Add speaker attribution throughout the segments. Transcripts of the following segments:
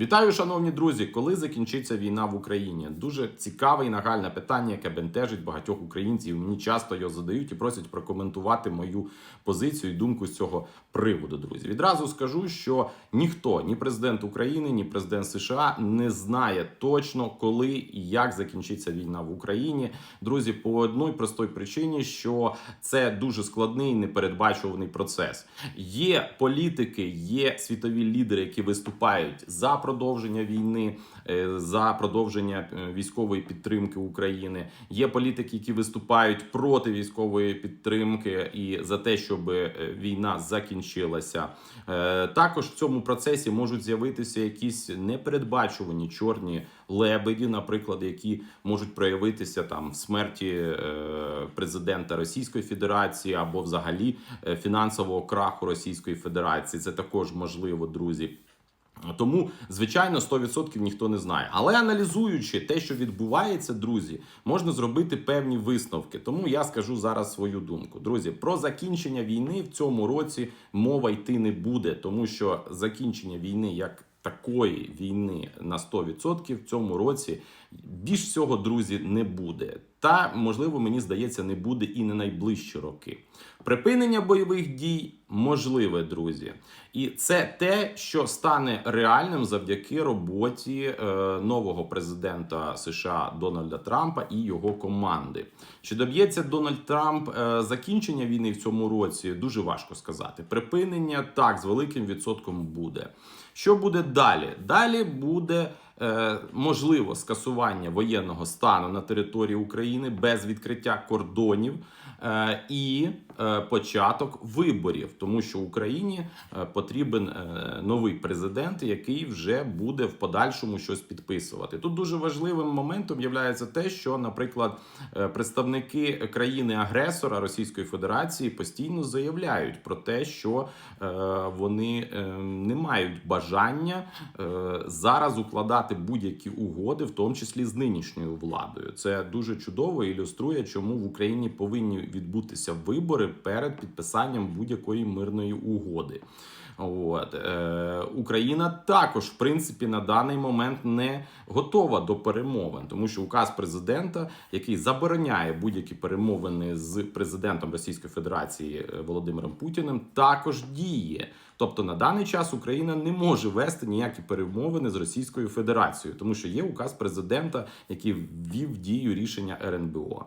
Speaker 1: Вітаю, шановні друзі! Коли закінчиться війна в Україні? Дуже цікаве і нагальне питання, яке бентежить багатьох українців. Мені часто його задають і просять прокоментувати мою позицію і думку з цього приводу. Друзі, відразу скажу, що ніхто, ні президент України, ні президент США не знає точно, коли і як закінчиться війна в Україні. Друзі, по одній простій причині, що це дуже складний і непередбачуваний процес. Є політики, є світові лідери, які виступають за продовження війни, е, за продовження е, військової підтримки України. Є політики, які виступають проти військової підтримки і за те, щоб е, війна закінчилася. Також в цьому процесі можуть з'явитися якісь непередбачувані чорні лебеді, наприклад, які можуть проявитися там в смерті президента Російської Федерації або взагалі фінансового краху Російської Федерації. Це також можливо, друзі. Тому, звичайно, 100% ніхто не знає. Але аналізуючи те, що відбувається, друзі, можна зробити певні висновки. Тому я скажу зараз свою думку. Друзі, про закінчення війни в цьому році мова йти не буде, тому що закінчення війни як такої війни на 100% в цьому році більш всього, друзі, не буде. Та можливо, мені здається, не буде і не найближчі роки. Припинення бойових дій можливе, друзі, і це те, що стане реальним завдяки роботі е, нового президента США Дональда Трампа і його команди. Чи доб'ється Дональд Трамп е, закінчення війни в цьому році? Дуже важко сказати. Припинення так з великим відсотком буде. Що буде далі? Далі буде можливо скасування воєнного стану на території України без відкриття кордонів е, і е, початок виборів, тому що Україні е, потрібен е, новий президент, який вже буде в подальшому щось підписувати. Тут дуже важливим моментом є те, що, наприклад, е, представники країни-агресора Російської Федерації постійно заявляють про те, що е, вони е, не мають бажання е, зараз укладати будь-які угоди, в тому числі з нинішньою владою. Це дуже чудово ілюструє, чому в Україні повинні відбутися вибори перед підписанням будь-якої мирної угоди. От е, Україна також, в принципі, на даний момент не готова до перемовин, тому що указ президента, який забороняє будь-які перемовини з президентом Російської Федерації е, Володимиром Путіним, також діє. Тобто на даний час Україна не може вести ніякі перемовини з Російською Федерацією, тому що є указ президента, який ввів дію рішення РНБО.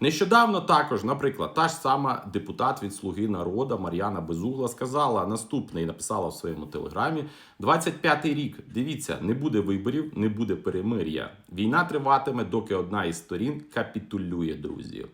Speaker 1: Нещодавно також, наприклад, та ж сама депутат від Слуги народа Мар'яна Безугла сказала наступне і написала в своєму телеграмі: 25-й рік. Дивіться, не буде виборів, не буде перемир'я. Війна триватиме, доки одна із сторін капітулює, друзі.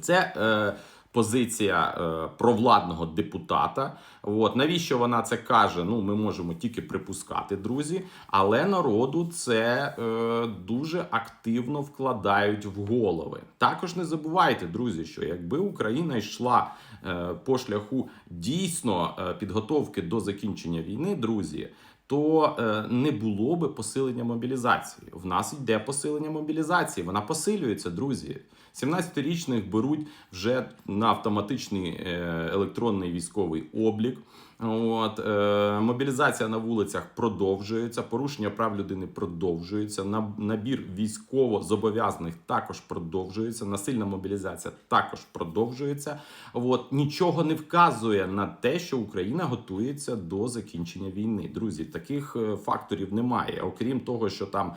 Speaker 1: Це е, позиція е, провладного депутата. От навіщо вона це каже? Ну, ми можемо тільки припускати, друзі. Але народу це е, дуже активно вкладають в голови. Також не забувайте, друзі, що якби Україна йшла е, по шляху дійсно е, підготовки до закінчення війни, друзі. То е, не було би посилення мобілізації. В нас йде посилення мобілізації. Вона посилюється, друзі. 17-річних беруть вже на автоматичний е, електронний військовий облік. От е, мобілізація на вулицях продовжується, порушення прав людини продовжується. на- Набір військово зобов'язаних також продовжується. Насильна мобілізація також продовжується. От нічого не вказує на те, що Україна готується до закінчення війни. Друзі, таких е, факторів немає, окрім того, що там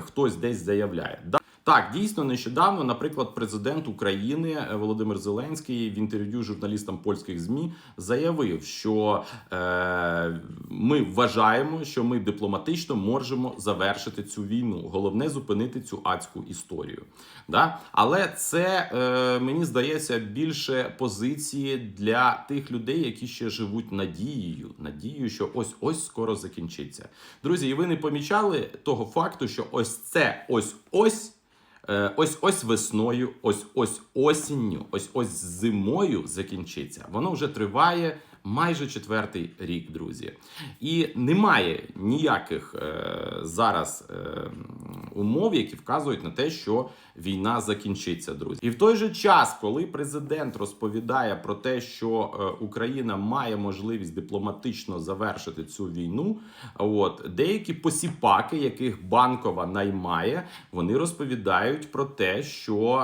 Speaker 1: хтось десь заявляє. Так, дійсно, нещодавно, наприклад, президент України е, Володимир Зеленський в інтерв'ю журналістам польських змі заявив, що е, ми вважаємо, що ми дипломатично можемо завершити цю війну. Головне зупинити цю адську історію. Да? Але це е, мені здається більше позиції для тих людей, які ще живуть надією, надією, що ось ось скоро закінчиться. Друзі, і ви не помічали того факту, що ось це ось ось. Е, Ось ось весною, ось ось осінню, ось ось зимою закінчиться. Воно вже триває майже четвертий рік, друзі. І немає ніяких е, зараз е, умов, які вказують на те, що війна закінчиться, друзі. І в той же час, коли президент розповідає про те, що е, Україна має можливість дипломатично завершити цю війну, от деякі посіпаки, яких банкова наймає, вони розповідають про те, що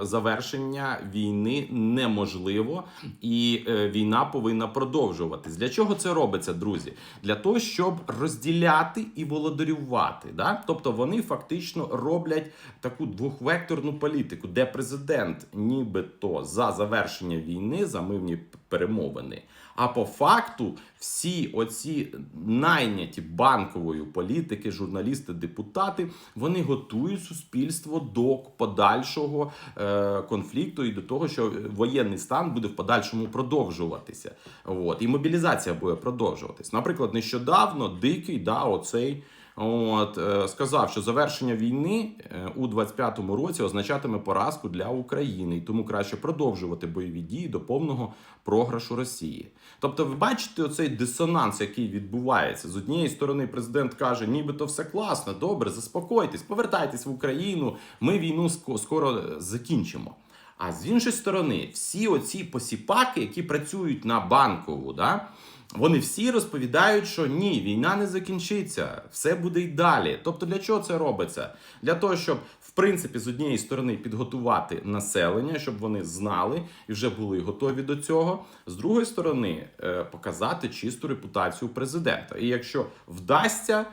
Speaker 1: е, завершення війни неможливо, і е, війна повинна продовжуватись. Для чого це робиться, друзі? Для того, щоб розділяти і володарювати. Да? Тобто вони фактично роблять таку двохвекторну політику, де президент нібито за завершення війни, за мирні перемовини. А по факту всі оці найняті банковою політики, журналісти, депутати, вони готують суспільство до подальшого е, конфлікту і до того, що воєнний стан буде в подальшому продовжуватися. От і мобілізація буде продовжуватись. Наприклад, нещодавно дикий да, оцей. От е, сказав, що завершення війни е, у 25-му році означатиме поразку для України, і тому краще продовжувати бойові дії до повного програшу Росії. Тобто, ви бачите оцей дисонанс, який відбувається з однієї сторони, президент каже, нібито все класно, добре, заспокойтесь, повертайтесь в Україну. Ми війну скоро е, закінчимо. А з іншої сторони, всі оці посіпаки, які працюють на банкову, да, вони всі розповідають, що ні, війна не закінчиться, все буде й далі. Тобто, для чого це робиться? Для того, щоб в принципі з однієї сторони підготувати населення, щоб вони знали і вже були готові до цього. З другої сторони, е, показати чисту репутацію президента. І якщо вдасться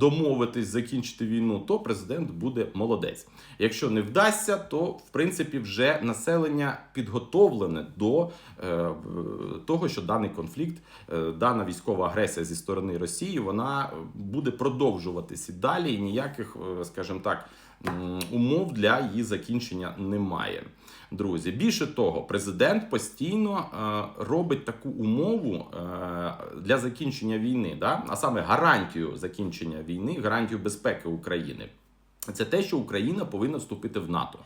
Speaker 1: домовитись закінчити війну, то президент буде молодець. Якщо не вдасться, то в принципі вже населення підготовлене до е, того, що даний конфлікт, е, дана військова агресія зі сторони Росії, вона буде продовжуватися далі, і ніяких, е, скажімо так, умов для її закінчення немає. Друзі, більше того, президент постійно е, робить таку умову е, для закінчення війни, да? а саме гарантію закінчення війни, гарантію безпеки України. Це те, що Україна повинна вступити в НАТО.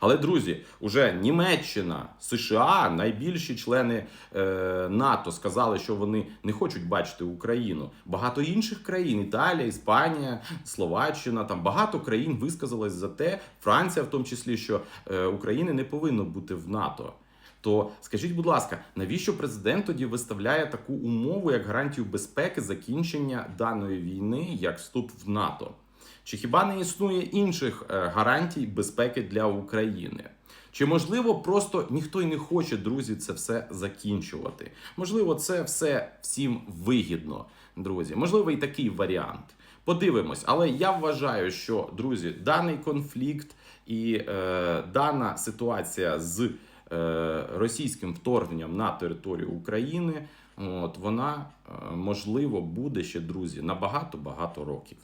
Speaker 1: Але друзі, уже Німеччина, США, найбільші члени е, НАТО сказали, що вони не хочуть бачити Україну. Багато інших країн Італія, Іспанія, Словаччина, там багато країн висказалось за те, Франція в тому числі, що е, України не повинно бути в НАТО. То скажіть, будь ласка, навіщо президент тоді виставляє таку умову як гарантію безпеки закінчення даної війни як вступ в НАТО? Чи хіба не існує інших е, гарантій безпеки для України? Чи можливо просто ніхто й не хоче, друзі, це все закінчувати? Можливо, це все всім вигідно, друзі. Можливо, і такий варіант. Подивимось, але я вважаю, що друзі, даний конфлікт і е, дана ситуація з е, російським вторгненням на територію України, от вона е, можливо буде ще друзі на багато багато років.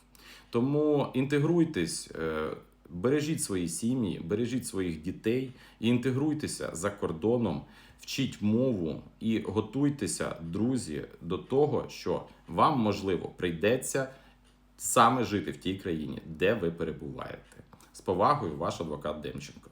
Speaker 1: Тому інтегруйтесь, е, бережіть свої сім'ї, бережіть своїх дітей і інтегруйтеся за кордоном, вчіть мову і готуйтеся, друзі, до того, що вам можливо прийдеться саме жити в тій країні, де ви перебуваєте. З повагою, ваш адвокат Демченко.